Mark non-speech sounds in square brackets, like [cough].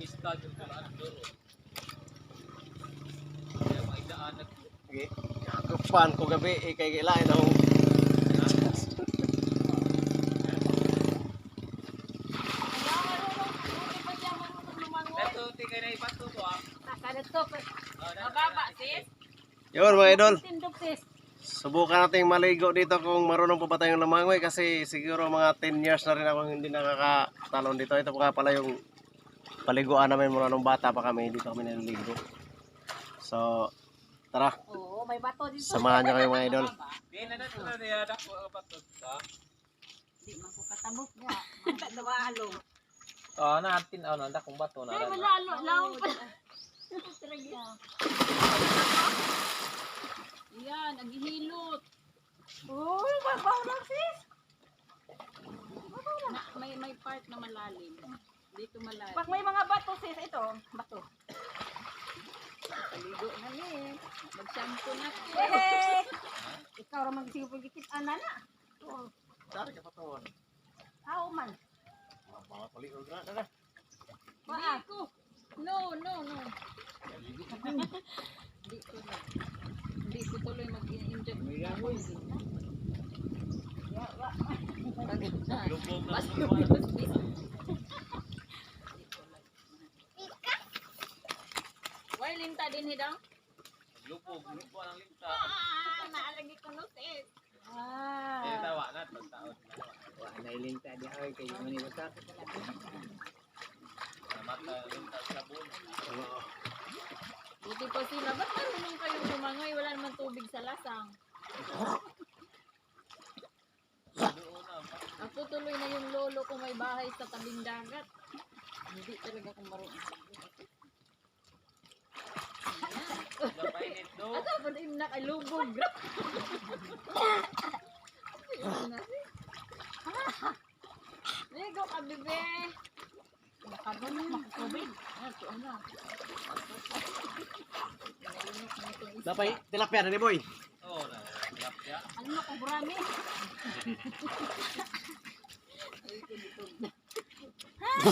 Pista yung tulaan duro. Kaya mga idaan nag Okay. Kapan ko gabi eh kay kailain ako. Na ah. Yun mga idol. Subukan nating maligo dito kung marunong pa ba tayong lamangoy kasi siguro mga 10 years na rin ako hindi nakakatalon dito. Ito pa nga pala yung paliguan namin mula nung bata pa kami. Dito kami naliligo. So, tara. Oo, may bato dito. Samahan niyo kayo mga idol. Di na nato na niya dako ang pato. Ah, Di man ko katabok nga. Manta dawa alo. oh, natin ano, dakong bato na. Ay, lang. wala alo. Laong pa. Yan, naghihilot. Uy, babaw lang sis. Na, may may part na malalim. Dito malalim. Pag may mga bato sis, ito, bato. Paligo na ni. Mag-shampoo na. Hehe! Ikaw ramang sige pagkikit ana na. Dari ka patawan. Tao man. Mga paligod na. Tara. Hindi ko. No, no, no. Hindi [laughs] ko na. Hindi ko tuloy mag-inject. Pagod na. Lubog na Mas lubog. Linta din hidang? Lubog, lubog ang linta. Ah, naalagi ko no sis. Eh, Ah. tawa na, pagtaon. Nailinta di ay kay manibasa. Mata, linta sa sabon. Buti pa sila. Ba't marunong kayong lumangoy? Wala naman tubig sa lasang. Na. Ako tuloy na yung lolo ko may bahay sa tabing dagat. Hindi talaga ako marunong. nakalubog. Ligo ka, bebe. Nakabon na, makakubig. Ito na. Dapat, tilapia na ni boy. Oo, tilapia. Ano na, kubrami. Ha! [laughs]